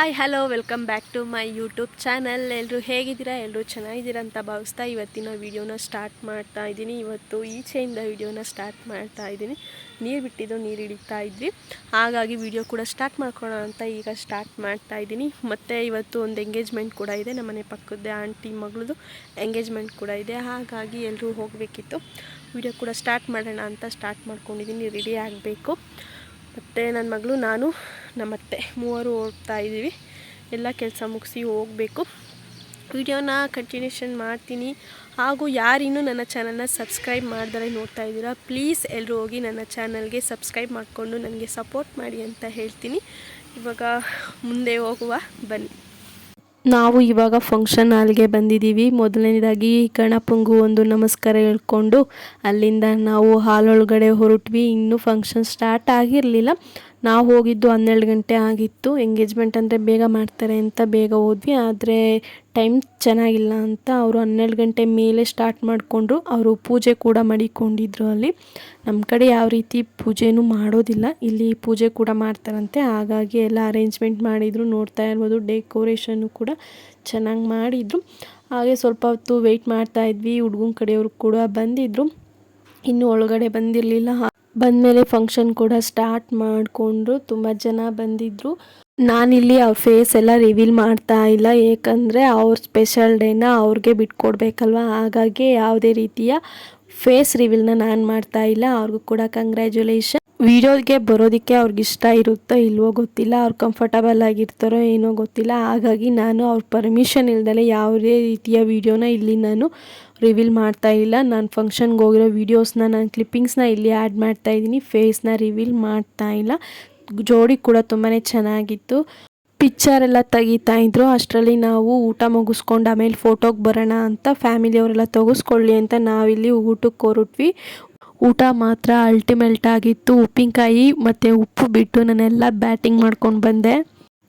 Hi, hello, welcome back to my YouTube channel. ಎಲ್ಲರೂ ಹೇಗಿದ್ದೀರಾ? ಎಲ್ಲರೂ ಚೆನ್ನಾಗಿದ್ದೀರಾ ಅಂತ ಭಾವಿಸ್ತಾ ಇವತ್ತಿನ ವಿಡಿಯೋನ ಸ್ಟಾರ್ಟ್ ಮಾಡ್ತಾ ಇದ್ದೀನಿ. ಇವತ್ತು ಈಚೆಯಿಂದ ವಿಡಿಯೋನ ಸ್ಟಾರ್ಟ್ ಮಾಡ್ತಾ ಇದ್ದೀನಿ. ನೀರು ಬಿಟ್ಟಿದ್ದು ನೀರು ಹಿಡಿತಾ ಇದ್ವಿ. ಹಾಗಾಗಿ ವೀಡಿಯೋ ಕೂಡ ಸ್ಟಾರ್ಟ್ ಮಾಡ್ಕೊಳ್ಳೋಣ ಅಂತ ಈಗ ಸ್ಟಾರ್ಟ್ ಮಾಡ್ತಾ ಇದ್ದೀನಿ. ಮತ್ತು ಇವತ್ತು ಒಂದು ಎಂಗೇಜ್ಮೆಂಟ್ ಕೂಡ ಇದೆ. ನಮ್ಮ ಮನೆ ಪಕ್ಕದ ಆಂಟಿ ಮಗಳದು ಎಂಗೇಜ್ಮೆಂಟ್ ಕೂಡ ಇದೆ. ಹಾಗಾಗಿ ಎಲ್ಲರೂ ಹೋಗಬೇಕಿತ್ತು. ವಿಡಿಯೋ ಕೂಡ ಸ್ಟಾರ್ಟ್ ಮಾಡೋಣ ಅಂತ ಸ್ಟಾರ್ಟ್ ಮಾಡ್ಕೊಂಡಿದ್ದೀನಿ. ರೆಡಿ ಆಗಬೇಕು. ಮತ್ತು ನನ್ನ ಮಗಳು, ನಾನು, ನಮ್ಮತ್ತೆ ಮೂವರು ಹೋಗ್ತಾ ಇದ್ದೀವಿ. ಎಲ್ಲ ಕೆಲಸ ಮುಗಿಸಿ ಹೋಗಬೇಕು. ವಿಡಿಯೋನ ಕಂಟಿನ್ಯೂಷನ್ ಮಾಡ್ತೀನಿ. ಹಾಗೂ ಯಾರಿನ್ನೂ ನನ್ನ ಚಾನಲ್ನ ಸಬ್ಸ್ಕ್ರೈಬ್ ಮಾಡಿದ್ರೆ ನೋಡ್ತಾ ಇದ್ದೀರಾ, ಪ್ಲೀಸ್ ಎಲ್ಲರೂ ಹೋಗಿ ನನ್ನ ಚಾನಲ್ಗೆ ಸಬ್ಸ್ಕ್ರೈಬ್ ಮಾಡಿಕೊಂಡು ನನಗೆ ಸಪೋರ್ಟ್ ಮಾಡಿ ಅಂತ ಹೇಳ್ತೀನಿ. ಇವಾಗ ಮುಂದೆ ಹೋಗುವ, ಬನ್ನಿ. ನಾವು ಇವಾಗ ಫಂಕ್ಷನ್ ಹಾಲ್ಗೆ ಬಂದಿದ್ದೀವಿ. ಮೊದಲನೇದಾಗಿ ಗಣಪಂಗು ಒಂದು ನಮಸ್ಕಾರ ಹೇಳ್ಕೊಂಡು ಅಲ್ಲಿಂದ ನಾವು ಹಾಲೊಳಗಡೆ ಹೊರಟ್ವಿ. ಇನ್ನೂ ಫಂಕ್ಷನ್ ಸ್ಟಾರ್ಟ್ ಆಗಿರಲಿಲ್ಲ. ನಾವು ಹೋಗಿದ್ದು ಹನ್ನೆರಡು ಗಂಟೆ ಆಗಿತ್ತು. ಎಂಗೇಜ್ಮೆಂಟ್ ಅಂದರೆ ಬೇಗ ಮಾಡ್ತಾರೆ ಅಂತ ಬೇಗ ಹೋದ್ವಿ. ಆದರೆ ಟೈಮ್ ಚೆನ್ನಾಗಿಲ್ಲ ಅಂತ ಅವರು ಹನ್ನೆರಡು ಗಂಟೆ ಮೇಲೆ ಸ್ಟಾರ್ಟ್ ಮಾಡಿಕೊಂಡ್ರು. ಅವರು ಪೂಜೆ ಕೂಡ ಮಡಿಕೊಂಡಿದ್ರು ಅಲ್ಲಿ. ನಮ್ಮ ಕಡೆ ಯಾವ ರೀತಿ ಪೂಜೆನೂ ಮಾಡೋದಿಲ್ಲ. ಇಲ್ಲಿ ಪೂಜೆ ಕೂಡ ಮಾಡ್ತಾರಂತೆ. ಹಾಗಾಗಿ ಎಲ್ಲ ಅರೇಂಜ್ಮೆಂಟ್ ಮಾಡಿದರು. ನೋಡ್ತಾ ಇರ್ಬೋದು ಡೆಕೋರೇಷನ್ನು ಕೂಡ ಚೆನ್ನಾಗಿ ಮಾಡಿದರು. ಹಾಗೆ ಸ್ವಲ್ಪ ಹೊತ್ತು ವೆಯ್ಟ್ ಮಾಡ್ತಾ ಇದ್ವಿ. ಹುಡುಗನ ಕಡೆಯವರು ಕೂಡ ಬಂದಿದ್ದರು ಇನ್ನೂ ಒಳಗಡೆ ಬಂದಿರಲಿಲ್ಲ. ಬಂದಮೇಲೆ ಫಂಕ್ಷನ್ ಕೂಡ ಸ್ಟಾರ್ಟ್ ಮಾಡಿಕೊಂಡ್ರು, ತುಂಬ ಜನ ಬಂದಿದ್ದರು ನಾನಿಲ್ಲಿ ಅವ್ರ ಫೇಸ್ ಎಲ್ಲ ರಿವೀಲ್ ಮಾಡ್ತಾ ಇಲ್ಲ, ಏಕೆಂದರೆ ಅವ್ರ ಸ್ಪೆಷಲ್ ಡೇನ ಅವ್ರಿಗೆ ಬಿಟ್ಕೊಡ್ಬೇಕಲ್ವ? ಹಾಗಾಗಿ ಯಾವುದೇ ರೀತಿಯ ಫೇಸ್ ರಿವೀಲ್ನ ನಾನು ಮಾಡ್ತಾ ಇಲ್ಲ, ಅವ್ರಿಗೂ ಕೂಡ ಕಂಗ್ರ್ಯಾಚುಲೇಷನ್ ವಿಡಿಯೋಗೆ ಬರೋದಕ್ಕೆ ಅವ್ರಿಗೆ ಇಷ್ಟ ಇರುತ್ತೋ ಇಲ್ವೋ ಗೊತ್ತಿಲ್ಲ, ಅವ್ರು ಕಂಫರ್ಟಬಲ್ ಆಗಿರ್ತಾರೋ ಏನೋ ಗೊತ್ತಿಲ್ಲ. ಹಾಗಾಗಿ ನಾನು ಅವ್ರ ಪರ್ಮಿಷನ್ ಇಲ್ದಲೆ ಯಾವುದೇ ರೀತಿಯ ವಿಡಿಯೋನ ಇಲ್ಲಿ ನಾನು ರಿವೀಲ್ ಮಾಡ್ತಾ ಇಲ್ಲ. ನಾನು ಫಂಕ್ಷನ್ಗೆ ಹೋಗಿರೋ ವೀಡಿಯೋಸ್ನ ನಾನು ಕ್ಲಿಪ್ಪಿಂಗ್ಸ್ನ ಇಲ್ಲಿ ಆ್ಯಡ್ ಮಾಡ್ತಾ ಇದ್ದೀನಿ ಫೇಸ್ನ ರಿವೀಲ್ ಮಾಡ್ತಾ ಇಲ್ಲ. ಜೋಡಿ ಕೂಡ ತುಂಬಾ ಚೆನ್ನಾಗಿತ್ತು. ಪಿಕ್ಚರ್ ಎಲ್ಲ ತೆಗಿತಾ ಇದ್ರು. ಅಷ್ಟರಲ್ಲಿ ನಾವು ಊಟ ಮುಗಿಸ್ಕೊಂಡು ಆಮೇಲೆ ಫೋಟೋಗೆ ಬರೋಣ ಅಂತ ಫ್ಯಾಮಿಲಿಯವರೆಲ್ಲ ತೆಗೆಸ್ಕೊಳ್ಳಿ ಅಂತ ನಾವಿಲ್ಲಿ ಊಟಕ್ಕೆ ಹೊರಟ್ವಿ. ಊಟ ಮಾತ್ರ ಅಲ್ಟಿಮೇಟ್ ಆಗಿತ್ತು. ಉಪ್ಪಿನಕಾಯಿ ಮತ್ತು ಉಪ್ಪು ಬಿಟ್ಟು ನಾನೆಲ್ಲ ಬ್ಯಾಟಿಂಗ್ ಮಾಡ್ಕೊಂಡು ಬಂದೆ.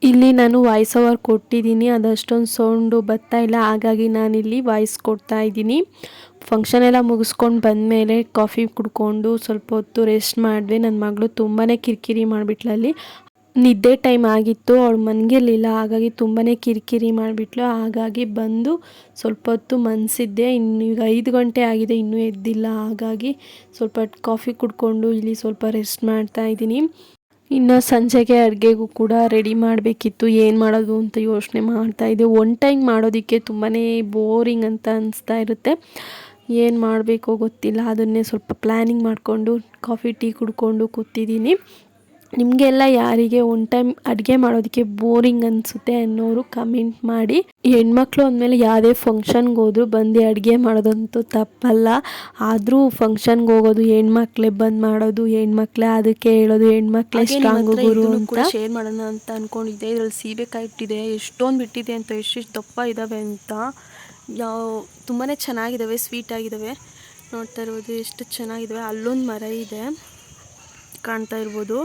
ಇಲ್ಲಿ ನಾನು ವಾಯ್ಸ್ ಓವರ್ ಕೊಟ್ಟಿದ್ದೀನಿ, ಅದಷ್ಟೊಂದು ಸೌಂಡು ಬರ್ತಾ ಇಲ್ಲ, ಹಾಗಾಗಿ ನಾನಿಲ್ಲಿ ವಾಯ್ಸ್ ಕೊಡ್ತಾ ಇದ್ದೀನಿ. ಫಂಕ್ಷನ್ ಎಲ್ಲ ಮುಗಿಸ್ಕೊಂಡು ಬಂದಮೇಲೆ ಕಾಫಿ ಕುಡ್ಕೊಂಡು ಸ್ವಲ್ಪ ಹೊತ್ತು ರೆಸ್ಟ್ ಮಾಡಿದೆ. ನನ್ನ ಮಗಳು ತುಂಬಾ ಕಿರಿಕಿರಿ ಮಾಡಿಬಿಟ್ಲಲ್ಲಿ ನಿದ್ದೆ ಟೈಮ್ ಆಗಿತ್ತು, ಅವಳು ಮನಗಿರಲಿಲ್ಲ, ಹಾಗಾಗಿ ತುಂಬಾ ಕಿರಿಕಿರಿ ಮಾಡಿಬಿಟ್ಲು. ಹಾಗಾಗಿ ಬಂದು ಸ್ವಲ್ಪ ಹೊತ್ತು ಮನಸಿದ್ದೆ. ಇನ್ನು ಈಗ ಐದು ಗಂಟೆ ಆಗಿದೆ, ಇನ್ನೂ ಎದ್ದಿಲ್ಲ. ಹಾಗಾಗಿ ಸ್ವಲ್ಪ ಕಾಫಿ ಕುಡ್ಕೊಂಡು ಇಲ್ಲಿ ಸ್ವಲ್ಪ ರೆಸ್ಟ್ ಮಾಡ್ತಾ ಇದ್ದೀನಿ. ಇನ್ನು ಸಂಜೆಗೆ ಅಡುಗೆಗೂ ಕೂಡ ರೆಡಿ ಮಾಡಬೇಕಿತ್ತು. ಏನು ಮಾಡೋದು ಅಂತ ಯೋಚನೆ ಮಾಡ್ತಾ ಇದ್ದೆ. ಒನ್ ಟೈಮ್ ಮಾಡೋದಕ್ಕೆ ತುಂಬಾ ಬೋರಿಂಗ್ ಅಂತ ಅನಿಸ್ತಾ ಇರುತ್ತೆ. ಏನು ಮಾಡಬೇಕೋ ಗೊತ್ತಿಲ್ಲ. ಅದನ್ನೇ ಸ್ವಲ್ಪ ಪ್ಲ್ಯಾನಿಂಗ್ ಮಾಡಿಕೊಂಡು ಕಾಫಿ ಟೀ ಕುಡ್ಕೊಂಡು ಕೂತಿದ್ದೀನಿ. ನಿಮಗೆಲ್ಲ ಯಾರಿಗೆ ಒನ್ ಟೈಮ್ ಅಡುಗೆ ಮಾಡೋದಕ್ಕೆ ಬೋರಿಂಗ್ ಅನಿಸುತ್ತೆ ಅನ್ನೋರು ಕಮೆಂಟ್ ಮಾಡಿ. ಹೆಣ್ಮಕ್ಳು ಅಂದಮೇಲೆ ಯಾವುದೇ ಫಂಕ್ಷನ್ಗೆ ಹೋದ್ರು ಬಂದು ಅಡುಗೆ ಮಾಡೋದಂತೂ ತಪ್ಪಲ್ಲ. ಆದರೂ ಫಂಕ್ಷನ್ಗೆ ಹೋಗೋದು ಹೆಣ್ಮಕ್ಳೇ ಬಂದು ಮಾಡೋದು ಹೆಣ್ಮಕ್ಳೇ ಅದಕ್ಕೆ ಹೇಳೋದು ಹೆಣ್ಮಕ್ಳೇ ಸ್ಟ್ರಾಂಗ್ ಗುರು ಅಂತ. ಶೇರ್ ಮಾಡೋಣ ಅಂತ ಅಂದ್ಕೊಂಡಿದ್ದೆ ಇದರಲ್ಲಿ ಸೀಬೆಕಾಯಿ ಇಟ್ಟಿದೆ ಎಷ್ಟೊಂದು ಬಿಟ್ಟಿದೆ ಅಂತ ಎಷ್ಟೆಷ್ಟು ದಪ್ಪ ಇದ್ದಾವೆ ಅಂತ. ಯಾವ ತುಂಬಾ ಚೆನ್ನಾಗಿದ್ದಾವೆ ಸ್ವೀಟ್ ಆಗಿದ್ದಾವೆ ನೋಡ್ತಾ ಇರ್ಬೋದು ಎಷ್ಟು ಚೆನ್ನಾಗಿದ್ದಾವೆ ಅಲ್ಲೊಂದು ಮರ ಇದೆ ಕಾಣ್ತಾ ಇರ್ಬೋದು.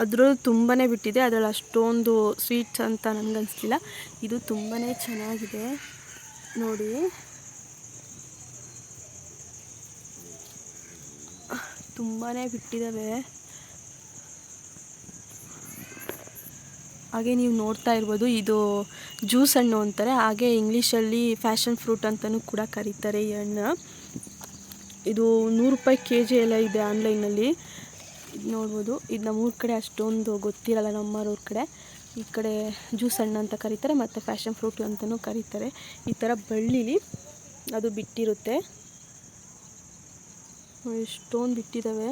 ಅದರಲ್ಲೂ ತುಂಬಾ ಬಿಟ್ಟಿದೆ. ಅದರಲ್ಲಿ ಅಷ್ಟೊಂದು ಸ್ವೀಟ್ಸ್ ಅಂತ ನನಗನ್ನಿಸ್ಲಿಲ್ಲ ಇದು ತುಂಬಾ ಚೆನ್ನಾಗಿದೆ. ನೋಡಿ. ತುಂಬಾ ಬಿಟ್ಟಿದ್ದಾವೆ ಹಾಗೆ ನೀವು ನೋಡ್ತಾ ಇರ್ಬೋದು, ಇದು ಜ್ಯೂಸ್ ಹಣ್ಣು ಅಂತಾರೆ. ಹಾಗೆ ಇಂಗ್ಲೀಷಲ್ಲಿ ಫ್ಯಾಷನ್ ಫ್ರೂಟ್ ಅಂತಲೂ ಕೂಡ ಕರೀತಾರೆ ಈ ಹಣ್ಣು. ಇದು ನೂರು ರೂಪಾಯಿ ಕೆ ಜಿ ಎಲ್ಲ ಇದೆ ಆನ್ಲೈನಲ್ಲಿ. ಇದು ನೋಡ್ಬೋದು. ಇದು ನಮ್ಮೂರ ಕಡೆ ಅಷ್ಟೊಂದು ಗೊತ್ತಿರಲ್ಲ, ನಮ್ಮೂರ ಕಡೆ. ಈ ಕಡೆ ಜ್ಯೂಸ್ ಹಣ್ಣು ಅಂತ ಕರೀತಾರೆ, ಮತ್ತು ಫ್ಯಾಷನ್ ಫ್ರೂಟ್ ಅಂತಲೂ ಕರೀತಾರೆ. ಈ ಥರ ಬಳ್ಳಿಲಿ ಅದು ಬಿಟ್ಟಿರುತ್ತೆ. ಎಷ್ಟೊಂದು ಬಿಟ್ಟಿದ್ದಾವೆ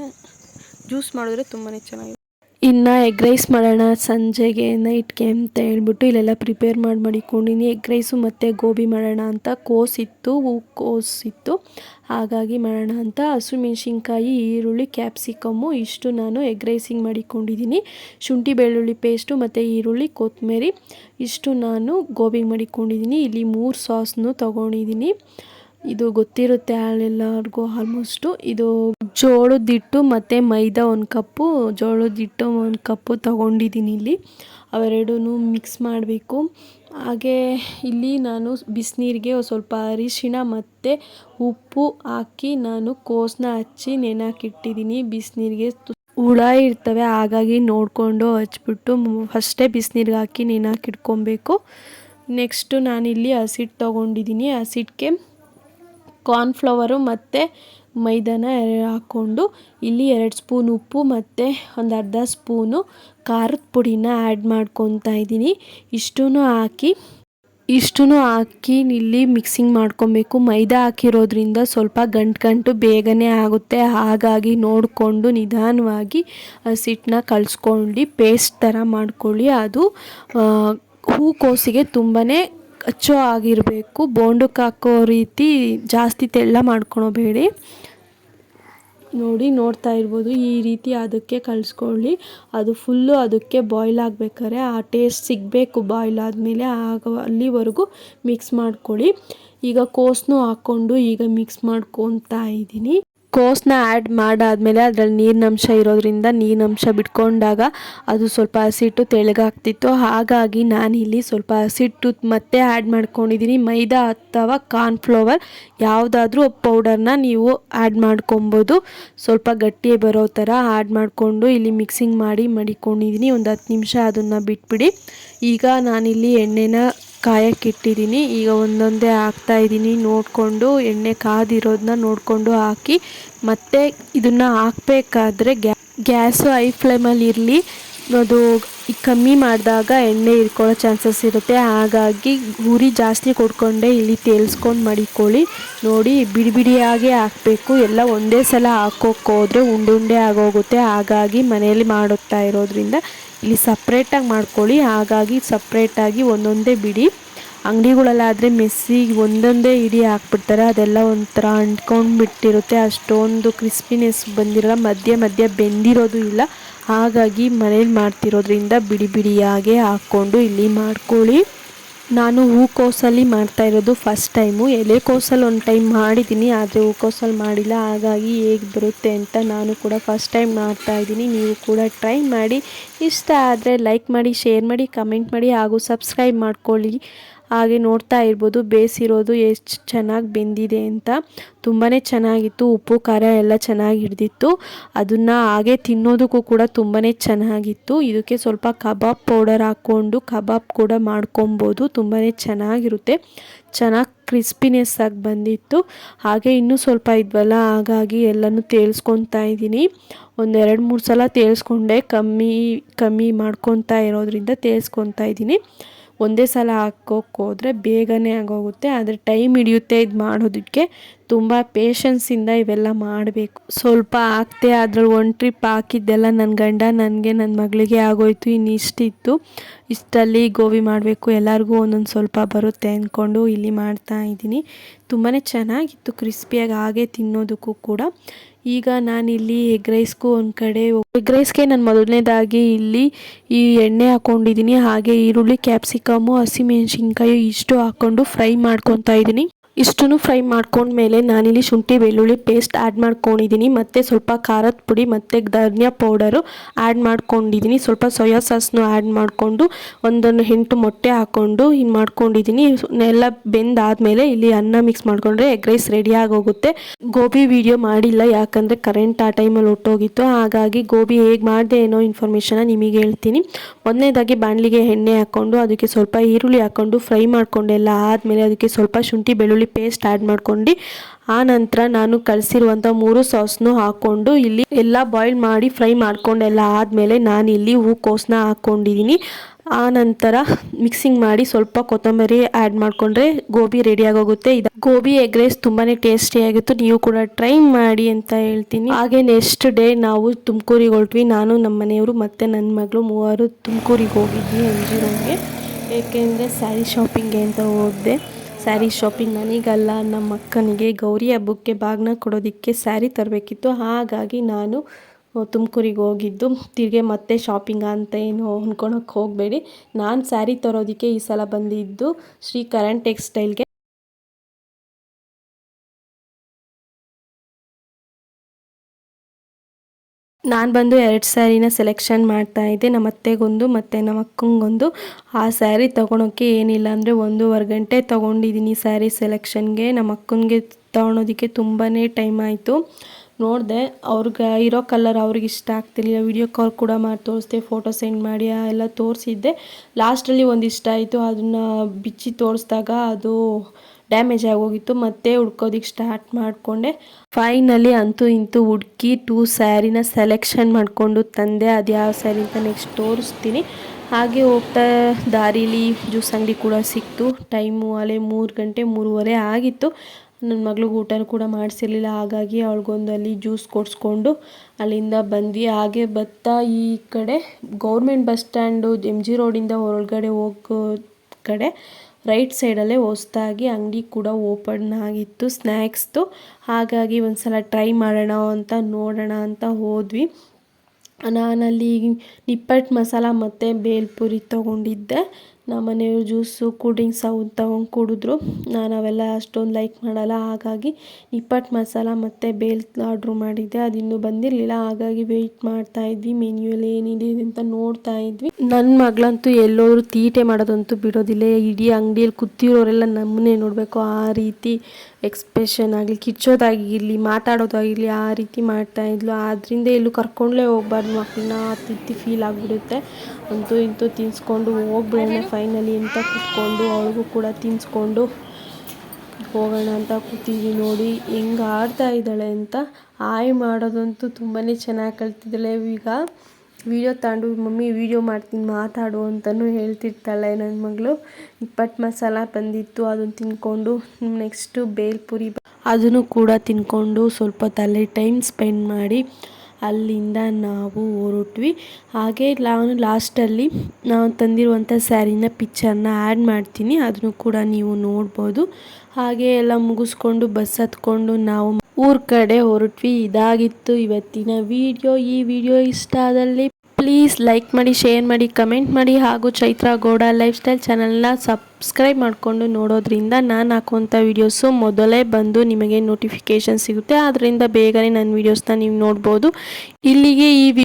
ಜ್ಯೂಸ್ ಮಾಡಿದ್ರೆ ತುಂಬಾ ಚೆನ್ನಾಗಿದೆ ಇನ್ನು ಎಗ್ ರೈಸ್ ಮಾಡೋಣ ಸಂಜೆಗೆ ನೈಟ್ಗೆ ಅಂತ ಹೇಳ್ಬಿಟ್ಟು ಇಲ್ಲೆಲ್ಲ ಪ್ರಿಪೇರ್ ಮಾಡಿ ಮಾಡಿಕೊಂಡಿನಿ. ಎಗ್ ರೈಸು ಮತ್ತು ಗೋಬಿ ಮಾಡೋಣ ಅಂತ ಕೋಸಿತ್ತು ಕೋಸಿತ್ತು. ಹಾಗಾಗಿ ಮಾಡೋಣ ಅಂತ ಹಸಿಮೆಣ್ಸಿನ್ಕಾಯಿ ಈರುಳ್ಳಿ ಕ್ಯಾಪ್ಸಿಕಮ್ಮು ಇಷ್ಟು ನಾನು ಎಗ್ ರೈಸಿಂಗ್ ಮಾಡಿಕೊಂಡಿದ್ದೀನಿ ಶುಂಠಿ ಬೆಳ್ಳುಳ್ಳಿ ಪೇಸ್ಟು ಮತ್ತು ಈರುಳ್ಳಿ ಕೊತ್ತಂಬರಿ ಇಷ್ಟು ನಾನು ಗೋಬಿ ಮಾಡಿಕೊಂಡಿದ್ದೀನಿ ಇಲ್ಲಿ ಮೂರು ಸಾಸ್ನು ತೊಗೊಂಡಿದ್ದೀನಿ ಇದು ಗೊತ್ತಿರುತ್ತೆ ಎಲ್ಲರಿಗೂ ಆಲ್ಮೋಸ್ಟು ಇದು ಜೋಳದ ಹಿಟ್ಟು ಮತ್ತು ಮೈದಾ ಒಂದು ಕಪ್ಪು ಜೋಳದ ಹಿಟ್ಟು ಒಂದು ಕಪ್ಪು ತಗೊಂಡಿದ್ದೀನಿ ಇಲ್ಲಿ. ಅವೆರಡೂ ಮಿಕ್ಸ್ ಮಾಡಬೇಕು. ಹಾಗೆ ಇಲ್ಲಿ ನಾನು ಬಿಸಿನೀರಿಗೆ ಸ್ವಲ್ಪ ಅರಿಶಿಣ ಮತ್ತು ಉಪ್ಪು ಹಾಕಿ ನಾನು ಕೋಸನ್ನ ಹಚ್ಚಿ ನೆನೆಹಾಕಿಟ್ಟಿದ್ದೀನಿ ಬಿಸಿನೀರಿಗೆ ಹುಳ ಇರ್ತವೆ, ಹಾಗಾಗಿ ನೋಡಿಕೊಂಡು ಹಚ್ಬಿಟ್ಟು ಫಸ್ಟೇ ಬಿಸಿನೀರಿಗೆ ಹಾಕಿ ನೆನೆ ಇಟ್ಕೊಬೇಕು ನೆಕ್ಸ್ಟು ನಾನಿಲ್ಲಿ ಹಸಿಟ್ಟು ತೊಗೊಂಡಿದ್ದೀನಿ ಹಸಿಟ್ಟಿಗೆ ಕಾರ್ನ್ಫ್ಲವರು ಮತ್ತು ಮೈದಾನ ಹಾಕ್ಕೊಂಡು ಇಲ್ಲಿ ಎರಡು ಸ್ಪೂನ್ ಉಪ್ಪು ಮತ್ತು ಒಂದು ಅರ್ಧ ಸ್ಪೂನು ಖಾರದ ಪುಡಿನ ಆ್ಯಡ್ ಮಾಡ್ಕೊತಾ ಇದ್ದೀನಿ. ಇಷ್ಟೂ ಹಾಕಿ ಇಷ್ಟೂ ಹಾಕಿ ಇಲ್ಲಿ ಮಿಕ್ಸಿಂಗ್ ಮಾಡ್ಕೊಬೇಕು. ಮೈದಾ ಹಾಕಿರೋದ್ರಿಂದ ಸ್ವಲ್ಪ ಗಂಟು ಗಂಟು ಬೇಗನೆ ಆಗುತ್ತೆ. ಹಾಗಾಗಿ ನೋಡಿಕೊಂಡು ನಿಧಾನವಾಗಿ ಹಸಿಟ್ಟನ್ನ ಕಲಿಸ್ಕೊಂಡು ಪೇಸ್ಟ್ ಥರ ಮಾಡ್ಕೊಳ್ಳಿ. ಅದು ಹೂಕೋಸಿಗೆ ತುಂಬಾ ಅಚ್ಚೋ ಆಗಿರಬೇಕು, ಬೋಂಡಕ್ಕೆ ಹಾಕೋ ರೀತಿ ಜಾಸ್ತಿ ತೆಳ್ಳ ಮಾಡ್ಕೊಳಬೇಡಿ ನೋಡಿ ನೋಡ್ತಾ ಇರ್ಬೋದು, ಈ ರೀತಿ ಅದಕ್ಕೆ ಕಳಿಸ್ಕೊಳ್ಳಿ ಅದು ಫುಲ್ಲು ಅದಕ್ಕೆ ಬಾಯ್ಲ್ ಆಗಬೇಕಾದ್ರೆ ಆ ಟೇಸ್ಟ್ ಸಿಗಬೇಕು, ಬಾಯ್ಲ್ ಆದಮೇಲೆ ಆಗ ಅಲ್ಲಿವರೆಗೂ ಮಿಕ್ಸ್ ಮಾಡ್ಕೊಳ್ಳಿ. ಈಗ ಕೋಸನ್ನು ಹಾಕ್ಕೊಂಡು ಈಗ ಮಿಕ್ಸ್ ಮಾಡ್ಕೊತಾ ಇದ್ದೀನಿ. ಕೋಸನ್ನ ಆ್ಯಡ್ ಮಾಡಾದಮೇಲೆ ಅದರಲ್ಲಿ ನೀರಿನಂಶ ಇರೋದ್ರಿಂದ ನೀರಿನಂಶ ಬಿಟ್ಕೊಂಡಾಗ ಅದು ಸ್ವಲ್ಪ ಹಸಿಟ್ಟು ತೆಳಗಾಗ್ತಿತ್ತು ಹಾಗಾಗಿ ನಾನಿಲ್ಲಿ ಸ್ವಲ್ಪ ಹಸಿಟ್ಟು ಮತ್ತೆ ಆ್ಯಡ್ ಮಾಡ್ಕೊಂಡಿದ್ದೀನಿ. ಮೈದಾ ಅಥವಾ ಕಾರ್ನ್ಫ್ಲವರ್ ಯಾವುದಾದ್ರೂ ಪೌಡರ್ನ ನೀವು ಆ್ಯಡ್ ಮಾಡ್ಕೊಬೋದು. ಸ್ವಲ್ಪ ಗಟ್ಟಿ ಬರೋ ಥರ ಆ್ಯಡ್ ಮಾಡಿಕೊಂಡು ಇಲ್ಲಿ ಮಿಕ್ಸಿಂಗ್ ಮಾಡಿ ಮಡಿಕೊಂಡಿದ್ದೀನಿ. ಒಂದು ಹತ್ತು ನಿಮಿಷ ಅದನ್ನು ಬಿಟ್ಬಿಡಿ. ಈಗ ನಾನಿಲ್ಲಿ ಎಣ್ಣೆನ ಕಾಯಕ್ಕಿಟ್ಟಿದ್ದೀನಿ. ಈಗ ಒಂದೊಂದೇ ಹಾಕ್ತಾಯಿದ್ದೀನಿ ನೋಡಿಕೊಂಡು ಎಣ್ಣೆ ಕಾದಿರೋದನ್ನ ನೋಡಿಕೊಂಡು ಹಾಕಿ, ಮತ್ತೆ ಇದನ್ನು ಹಾಕಬೇಕಾದ್ರೆ ಗ್ಯಾಸು ಐ ಫ್ಲೇಮಲ್ಲಿ ಇರಲಿ. ಅದು ಕಮ್ಮಿ ಮಾಡಿದಾಗ ಎಣ್ಣೆ ಇರ್ಕೊಳ್ಳೋ ಚಾನ್ಸಸ್ ಇರುತ್ತೆ. ಹಾಗಾಗಿ ಉರಿ ಜಾಸ್ತಿ ಕೊಡ್ಕೊಂಡೆ ಇಲ್ಲಿ ತೇಲ್ಸ್ಕೊಂಡು ಮಡಿಕೊಳ್ಳಿ. ನೋಡಿ, ಬಿಡಿ ಬಿಡಿಯಾಗೆ ಹಾಕಬೇಕು. ಎಲ್ಲ ಒಂದೇ ಸಲ ಹಾಕೋಕೆ ಹೋದರೆ ಉಂಡೆ ಉಂಡೆ ಆಗೋಗುತ್ತೆ. ಹಾಗಾಗಿ ಮನೆಯಲ್ಲಿ ಮಾಡುತ್ತಾ ಇರೋದ್ರಿಂದ ಇಲ್ಲಿ ಸಪ್ರೇಟಾಗಿ ಮಾಡ್ಕೊಳ್ಳಿ. ಹಾಗಾಗಿ ಸಪ್ರೇಟಾಗಿ ಒಂದೊಂದೇ ಬಿಡಿ. ಅಂಗಡಿಗಳಲ್ಲಾದರೆ ಮೆಸ್ಸಿ ಒಂದೊಂದೇ ಇಡಿ ಹಾಕ್ಬಿಡ್ತಾರೆ. ಅದೆಲ್ಲ ಒಂಥರ ಅಂಟ್ಕೊಂಡು ಬಿಟ್ಟಿರುತ್ತೆ. ಅಷ್ಟೊಂದು ಕ್ರಿಸ್ಪಿನೆಸ್ ಬಂದಿರಲ್ಲ. ಮಧ್ಯೆ ಮಧ್ಯೆ ಬೆಂದಿರೋದು ಇಲ್ಲ. ಹಾಗಾಗಿ ಮನೇಲಿ ಮಾಡ್ತಿರೋದ್ರಿಂದ ಬಿಡಿ ಬಿಡಿಯಾಗೆ ಹಾಕ್ಕೊಂಡು ಇಲ್ಲಿ ಮಾಡ್ಕೊಳ್ಳಿ. ನಾನು ಹೂಕೋಸಲ್ಲಿ ಮಾಡ್ತಾ ಇರೋದು ಫಸ್ಟ್ ಟೈಮು ಎಲೆಕೋಸಲ್ಲಿ ಒಂದು ಟೈಮ್ ಮಾಡಿದ್ದೀನಿ ಆದರೆ ಹೂಕೋಸಲ್ಲಿ ಮಾಡಿಲ್ಲ. ಹಾಗಾಗಿ ಹೇಗೆ ಬರುತ್ತೆ ಅಂತ ನಾನು ಕೂಡ ಫಸ್ಟ್ ಟೈಮ್ ಮಾಡ್ತಾ ಇದ್ದೀನಿ. ನೀವು ಕೂಡ ಟ್ರೈ ಮಾಡಿ. ಇಷ್ಟ ಆದರೆ ಲೈಕ್ ಮಾಡಿ ಶೇರ್ ಮಾಡಿ ಕಮೆಂಟ್ ಮಾಡಿ, ಹಾಗೂ ಸಬ್ಸ್ಕ್ರೈಬ್ ಮಾಡ್ಕೊಳ್ಳಿ. ಹಾಗೆ ನೋಡ್ತಾ ಇರ್ಬೋದು, ಬೇಯಿಸಿರೋದು ಎಷ್ಟು ಚೆನ್ನಾಗಿ ಬೆಂದಿದೆ ಅಂತ. ತುಂಬಾ ಚೆನ್ನಾಗಿತ್ತು, ಉಪ್ಪು, ಖಾರ ಎಲ್ಲ ಚೆನ್ನಾಗಿ ಹಿಡ್ದಿತ್ತು. ಅದನ್ನು ಹಾಗೆ ತಿನ್ನೋದಕ್ಕೂ ಕೂಡ ತುಂಬಾ ಚೆನ್ನಾಗಿತ್ತು. ಇದಕ್ಕೆ ಸ್ವಲ್ಪ ಕಬಾಬ್ ಪೌಡರ್ ಹಾಕ್ಕೊಂಡು ಕಬಾಬ್ ಕೂಡ ಮಾಡ್ಕೊಬೋದು ತುಂಬಾ ಚೆನ್ನಾಗಿರುತ್ತೆ. ಚೆನ್ನಾಗಿ ಕ್ರಿಸ್ಪಿನೆಸ್ ಆಗಿ ಬಂದಿತ್ತು. ಹಾಗೆ ಇನ್ನೂ ಸ್ವಲ್ಪ ಇದ್ವಲ್ಲ, ಹಾಗಾಗಿ ಎಲ್ಲನೂ ತೇಲ್ಸ್ಕೊತಾ ಇದ್ದೀನಿ. ಒಂದೆರಡು ಮೂರು ಸಲ ತೇಲ್ಸ್ಕೊಂಡೆ, ಕಮ್ಮಿ ಕಮ್ಮಿ ಮಾಡ್ಕೊತಾ ಇರೋದ್ರಿಂದ ತೇಲ್ಸ್ಕೊತಾ ಇದ್ದೀನಿ. ಒಂದೇ ಸಲ ಹಾಕೋಕ್ಕೋದ್ರೆ ಬೇಗನೆ ಆಗೋಗುತ್ತೆ, ಆದರೆ ಟೈಮ್ ಹಿಡಿಯುತ್ತೆ ಇದು ಮಾಡೋದಕ್ಕೆ. ತುಂಬ ಪೇಷನ್ಸಿಂದ ಇವೆಲ್ಲ ಮಾಡಬೇಕು. ಸ್ವಲ್ಪ ಹಾಕ್ತೆ ಅದ್ರಲ್ಲಿ ಒನ್ ಟ್ರಿಪ್ ಹಾಕಿದ್ದೆಲ್ಲ ನನ್ನ ಗಂಡ, ನನಗೆ ನನ್ನ ಮಗಳಿಗೆ ಆಗೋಯ್ತು ಇನ್ನು ಇಷ್ಟಿತ್ತು ಇಷ್ಟಲ್ಲಿ ಗೋಬಿ ಮಾಡಬೇಕು, ಎಲ್ಲರಿಗೂ ಒಂದೊಂದು ಸ್ವಲ್ಪ ಬರುತ್ತೆ ಅಂದ್ಕೊಂಡು ಇಲ್ಲಿ ಮಾಡ್ತಾ ಇದ್ದೀನಿ. ತುಂಬಾ ಚೆನ್ನಾಗಿತ್ತು ಕ್ರಿಸ್ಪಿಯಾಗಿ ಹಾಗೆ ತಿನ್ನೋದಕ್ಕೂ ಕೂಡ. ಈಗ ನಾನಿಲ್ಲಿ ಎಗ್ ರೈಸ್ಗೂ ಒಂದು ಕಡೆ ಎಗ್ ರೈಸ್ಗೆ ನಾನು ಮೊದಲನೇದಾಗಿ ಇಲ್ಲಿ ಈ ಎಣ್ಣೆ ಹಾಕ್ಕೊಂಡಿದ್ದೀನಿ ಹಾಗೆ ಈರುಳ್ಳಿ, ಕ್ಯಾಪ್ಸಿಕಮು ಹಸಿಮೆಣ್ಸಿನ್ಕಾಯಿ ಇಷ್ಟು ಹಾಕ್ಕೊಂಡು ಫ್ರೈ ಮಾಡ್ಕೊತಾ ಇದ್ದೀನಿ ಇಷ್ಟನ್ನು ಫ್ರೈ ಮಾಡ್ಕೊಂಡ್ಮೇಲೆ ನಾನಿಲ್ಲಿ ಶುಂಠಿ, ಬೆಳ್ಳುಳ್ಳಿ ಪೇಸ್ಟ್ ಆ್ಯಡ್ ಮಾಡ್ಕೊಂಡಿದ್ದೀನಿ ಮತ್ತು ಸ್ವಲ್ಪ ಖಾರದ ಪುಡಿ, ಮತ್ತು ಧನಿಯಾ ಪೌಡರು ಆ್ಯಡ್ ಮಾಡ್ಕೊಂಡಿದ್ದೀನಿ ಸ್ವಲ್ಪ ಸೋಯಾ ಸಾಸ್ನು ಆ್ಯಡ್ ಮಾಡಿಕೊಂಡು ಒಂದೊಂದು ಎಂಟು ಮೊಟ್ಟೆ ಹಾಕ್ಕೊಂಡು ಇನ್ನು ಮಾಡ್ಕೊಂಡಿದ್ದೀನಿ ಎಲ್ಲ ಬೆಂದಾದಮೇಲೆ ಇಲ್ಲಿ ಅನ್ನ ಮಿಕ್ಸ್ ಮಾಡಿಕೊಂಡ್ರೆ ಎಗ್ ರೈಸ್ ರೆಡಿ ಆಗೋಗುತ್ತೆ. ಗೋಬಿ ವಿಡಿಯೋ ಮಾಡಿಲ್ಲ, ಯಾಕಂದರೆ ಕರೆಂಟ್ ಆ ಟೈಮಲ್ಲಿ ಹೊಟ್ಟೋಗಿತ್ತು ಹಾಗಾಗಿ ಗೋಬಿ ಹೇಗೆ ಮಾಡಿದೆ ಏನೋ ಇನ್ಫಾರ್ಮೇಷನ ನಿಮಗೆ ಹೇಳ್ತೀನಿ. ಒಂದನೇದಾಗಿ ಬಾಣಲಿಗೆ ಎಣ್ಣೆ ಹಾಕ್ಕೊಂಡು ಅದಕ್ಕೆ ಸ್ವಲ್ಪ ಈರುಳ್ಳಿ ಹಾಕ್ಕೊಂಡು ಫ್ರೈ ಮಾಡ್ಕೊಂಡೆಲ್ಲ ಆದಮೇಲೆ ಅದಕ್ಕೆ ಸ್ವಲ್ಪ ಶುಂಠಿ, ಬೆಳ್ಳುಳ್ಳಿ ಪೇಸ್ಟ್ ಆ್ಯಡ್ ಮಾಡ್ಕೊಂಡು, ಆ ನಂತರ ನಾನು ಕಲಸಿರುವಂಥ ಮೂರು ಸಾಸ್ನು ಹಾಕ್ಕೊಂಡು ಇಲ್ಲಿ ಎಲ್ಲ ಬಾಯ್ಲ್ ಮಾಡಿ ಫ್ರೈ ಮಾಡ್ಕೊಂಡೆಲ್ಲ ಆದಮೇಲೆ ನಾನು ಹೂಕೋಸನ್ನ ಹಾಕ್ಕೊಂಡಿದ್ದೀನಿ ಆ ನಂತರ ಮಿಕ್ಸಿಂಗ್ ಮಾಡಿ ಸ್ವಲ್ಪ ಕೊತ್ತಂಬರಿ ಆ್ಯಡ್ ಮಾಡಿಕೊಂಡ್ರೆ ಗೋಬಿ ರೆಡಿಯಾಗೋಗುತ್ತೆ ಇದು ಗೋಬಿ ಎಗ್ ರೈಸ್ ತುಂಬಾ ಟೇಸ್ಟಿಯಾಗಿತ್ತು ನೀವು ಕೂಡ ಟ್ರೈ ಮಾಡಿ ಅಂತ ಹೇಳ್ತೀನಿ. ಹಾಗೆ ನೆಕ್ಸ್ಟ್ ಡೇ ನಾವು ತುಮಕೂರಿಗೆ ಹೊರಟ್ವಿ. ನಾನು ನಮ್ಮ ಮನೆಯವರು ಮತ್ತು ನನ್ನ ಮಗಳು ಮೂವರು ತುಮಕೂರಿಗೆ ಹೋಗಿದ್ವಿ ಎನ್ ರೋಡ್ಗೆ ಏಕೆಂದರೆ ಸ್ಯಾರಿ ಶಾಪಿಂಗ್ಗೆ ಅಂತ ಹೋದೆ. ಸ್ಯಾರಿ ಶಾಪಿಂಗ್ ನನಗಲ್ಲ, ನಮ್ಮ ಅಕ್ಕನಿಗೆ ಗೌರಿ ಹಬ್ಬಕ್ಕೆ ಬಾಗ್ನ ಕೊಡೋದಕ್ಕೆ ಸ್ಯಾರಿ ತರಬೇಕಿತ್ತು. ಹಾಗಾಗಿ ನಾನು ತುಮಕೂರಿಗೆ ಹೋಗಿದ್ದು. ತಿರ್ಗಿ ಮತ್ತೆ ಶಾಪಿಂಗ್ ಅಂತ ಏನು ಅಂದ್ಕೊಳಕ್ಕೆ ಹೋಗಬೇಡಿ. ನಾನು ಸ್ಯಾರಿ ತರೋದಕ್ಕೆ ಈ ಸಲ ಬಂದಿದ್ದು ಶ್ರೀ ಕರಣ್ ಟೆಕ್ಸ್ಟೈಲ್ಗೆ. ನಾನು ಬಂದು ಎರಡು ಸ್ಯಾರಿನ ಸೆಲೆಕ್ಷನ್ ಮಾಡ್ತಾ ಇದ್ದೆ. ನಮ್ಮ ಅತ್ತೆಗೊಂದು ಮತ್ತು ನಮ್ಮ ಅಕ್ಕಂಗೊಂದು. ಆ ಸ್ಯಾರಿ ತೊಗೊಳೋಕ್ಕೆ ಏನಿಲ್ಲ ಅಂದರೆ ಒಂದೂವರೆ ಗಂಟೆ ತೊಗೊಂಡಿದ್ದೀನಿ ಸ್ಯಾರಿ ಸೆಲೆಕ್ಷನ್ಗೆ ನಮ್ಮ ಅಕ್ಕನಿಗೆ ತೊಗೊಳೋದಕ್ಕೆ ತುಂಬಾ ಟೈಮ್ ಆಯಿತು. ನೋಡಿದೆ, ಅವ್ರಿಗೆ ಇರೋ ಕಲರ್ ಅವ್ರಿಗೆ ಇಷ್ಟ ಆಗ್ತಿರ್ಲಿಲ್ಲ. ವಿಡಿಯೋ ಕಾಲ್ ಕೂಡ ಮಾಡಿ ತೋರಿಸ್ದೆ ಫೋಟೋ ಸೆಂಡ್ ಮಾಡಿ ಎಲ್ಲ ತೋರಿಸಿದ್ದೆ. ಲಾಸ್ಟಲ್ಲಿ ಒಂದು ಇಷ್ಟ ಆಯಿತು. ಅದನ್ನು ಬಿಚ್ಚಿ ತೋರಿಸಿದಾಗ ಅದು ಡ್ಯಾಮೇಜ್ ಆಗೋಗಿತ್ತು, ಮತ್ತೆ ಹುಡ್ಕೋದಿಕ್ಕೆ ಸ್ಟಾರ್ಟ್ ಮಾಡಿಕೊಂಡೆ. ಫೈನಲಿ ಅಂತೂ ಇಂತೂ ಹುಡುಕಿ ಟೂ ಸ್ಯಾರಿನ ಸೆಲೆಕ್ಷನ್ ಮಾಡಿಕೊಂಡು ತಂದೆ ಅದು ಯಾವ ಸ್ಯಾರಿ ಅಂತ ನೆಕ್ಸ್ಟ್ ತೋರಿಸ್ತೀನಿ. ಹಾಗೆ ಹೋಗ್ತಾ ದಾರೀಲಿ ಜ್ಯೂಸ್ ಅಂಗಡಿ ಕೂಡ ಸಿಕ್ತು. ಟೈಮು ಅಲ್ಲೇ ಮೂರು ಗಂಟೆ, ಮೂರುವರೆ ಆಗಿತ್ತು. ನನ್ನ ಮಗಳಿಗೆ ಊಟ ಕೂಡ ಮಾಡಿಸಿರ್ಲಿಲ್ಲ, ಹಾಗಾಗಿ ಅವಳಿಗೊಂದು ಅಲ್ಲಿ ಜ್ಯೂಸ್ ಕೊಡಿಸ್ಕೊಂಡು ಅಲ್ಲಿಂದ ಬಂದ್ವಿ. ಹಾಗೆ ಬತ್ತಾ ಈ ಕಡೆ government bus stand M G ರೋಡಿಂದ ಒಳಗಡೆ ಹೋಗೋ ಕಡೆ ರೈಟ್ ಸೈಡಲ್ಲೇ ಹೊಸ್ದಾಗಿ ಅಂಗಡಿ ಕೂಡ ಓಪನ್ ಆಗಿತ್ತು ಸ್ನ್ಯಾಕ್ಸ್ದು ಹಾಗಾಗಿ ಒಂದು ಸಲ ಟ್ರೈ ಮಾಡೋಣ ಅಂತ, ನೋಡೋಣ ಅಂತ ಹೋದ್ವಿ. ನಾನಲ್ಲಿ ನಿಪ್ಪಟ್ಟು ಮಸಾಲ ಮತ್ತು ಬೇಲ್ಪುರಿ ತೊಗೊಂಡಿದ್ದೆ. ನಮ್ಮ ಮನೆಯವ್ರು ಜ್ಯೂಸು ಕೂಲ್ ಡ್ರಿಂಕ್ಸ್ ಅವು ತೊಗೊಂಡು ಕುಡಿದ್ರು. ನಾನು ಅವೆಲ್ಲ ಅಷ್ಟೊಂದು ಲೈಕ್ ಮಾಡಲ್ಲ. ಹಾಗಾಗಿ ನಿಪ್ಪಟ್ಟು ಮಸಾಲ ಮತ್ತು ಬೇಲ್ ಆರ್ಡ್ರು ಮಾಡಿದ್ದೆ. ಅದು ಇನ್ನೂ ಬಂದಿರಲಿಲ್ಲ. ಹಾಗಾಗಿ ವೆಯ್ಟ್ ಮಾಡ್ತಾ ಇದ್ವಿ. ಮೆನ್ಯೂಲಿ ಏನಿದೆ ಅಂತ ನೋಡ್ತಾ ಇದ್ವಿ. ನನ್ನ ಮಗಳಂತೂ ಎಲ್ಲೋದ್ರು ತೀಟೆ ಮಾಡೋದಂತೂ ಬಿಡೋದಿಲ್ಲ. ಇಡೀ ಅಂಗಡಿಯಲ್ಲಿ ಕೂತಿರೋರೆಲ್ಲ ನಮ್ಮನ್ನೇ ನೋಡಬೇಕು. ಆ ರೀತಿ ಎಕ್ಸ್ಪ್ರೆಷನ್ ಆಗಲಿ, ಕಿಚ್ಚೋದಾಗಿರಲಿ, ಮಾತಾಡೋದಾಗಿರಲಿ ಆ ರೀತಿ ಮಾಡ್ತಾ ಇದ್ಲು. ಆದ್ದರಿಂದ ಎಲ್ಲೂ ಕರ್ಕೊಂಡ್ಲೇ ಹೋಗ್ಬಾರ್ದು ಮಕ್ಕಳನ್ನ ಆ ರೀತಿ ಫೀಲ್ ಆಗಿಬಿಡುತ್ತೆ. ಅಂತೂ ಇಂತೂ ತಿನ್ಸ್ಕೊಂಡು ಹೋಗ್ಬಿಡೋಣ ಫೈನಲಿ ಅಂತ ಕೂತ್ಕೊಂಡು, ಅವ್ರಿಗೂ ಕೂಡ ತಿನ್ಸ್ಕೊಂಡು ಹೋಗೋಣ ಅಂತ ಕೂತಿದ್ವಿ ನೋಡಿ. ಹೆಂಗೆ ಆಡ್ತಾ ಇದ್ದಾಳೆ ಅಂತ. ಆಯ್ ಮಾಡೋದಂತೂ ತುಂಬಾ ಚೆನ್ನಾಗಿ ಕಲ್ತಿದ್ದಾಳೆ. ಈಗ ವಿಡಿಯೋ ತಗೊಂಡು, ಮಮ್ಮಿ ವಿಡಿಯೋ ಮಾಡ್ತೀನಿ, ಮಾತಾಡು ಅಂತಲೂ ಹೇಳ್ತಿರ್ತಾಳೆ ನನ್ನ ಮಗಳು. ನಿಪ್ಪಟ್ಟು ಮಸಾಲ ಬಂದಿತ್ತು ಅದನ್ನು ತಿನ್ಕೊಂಡು ನೆಕ್ಸ್ಟು ಬೇಲ್ಪುರಿ ಅದನ್ನು ಕೂಡ ತಿನ್ಕೊಂಡು ಸ್ವಲ್ಪ ತಲೆ ಟೈಮ್ ಸ್ಪೆಂಡ್ ಮಾಡಿ ಅಲ್ಲಿಂದ ನಾವು ಹೊರಟ್ವಿ. ಹಾಗೆ ನಾನು ಲಾಸ್ಟಲ್ಲಿ ನಾವು ತಂದಿರುವಂಥ ಸ್ಯಾರಿನ ಪಿಕ್ಚರ್ನ ಆ್ಯಡ್ ಮಾಡ್ತೀನಿ. ಅದನ್ನು ಕೂಡ ನೀವು ನೋಡ್ಬೋದು. ಹಾಗೆ ಎಲ್ಲ ಮುಗಿಸ್ಕೊಂಡು ಬಸ್ ಹತ್ಕೊಂಡು ನಾವು ಊರ ಕಡೆ ಹೊರಟ್ವಿ. ಇದಾಗಿತ್ತು ಇವತ್ತಿನ ವಿಡಿಯೋ. ಈ ವಿಡಿಯೋ ಇಷ್ಟ ಆದಲ್ಲಿ ಪ್ಲೀಸ್ ಲೈಕ್ ಮಾಡಿ ಶೇರ್ ಮಾಡಿ ಕಮೆಂಟ್ ಮಾಡಿ ಹಾಗೂ ಚೈತ್ರ ಗೌಡ ಲೈಫ್ ಸ್ಟೈಲ್ ಚಾನಲ್ನ ಸಬ್ಸ್ಕ್ರೈಬ್ ಮಾಡಿಕೊಂಡು ನೋಡೋದ್ರಿಂದ ನಾನು ಹಾಕುವಂಥ ವೀಡಿಯೋಸು ಮೊದಲೇ ಬಂದು ನಿಮಗೆ ನೋಟಿಫಿಕೇಶನ್ ಸಿಗುತ್ತೆ. ಆದ್ದರಿಂದ ಬೇಗನೆ ನನ್ನ ವೀಡಿಯೋಸ್ನ ನೀವು ನೋಡ್ಬೋದು. ಇಲ್ಲಿಗೆ ಈ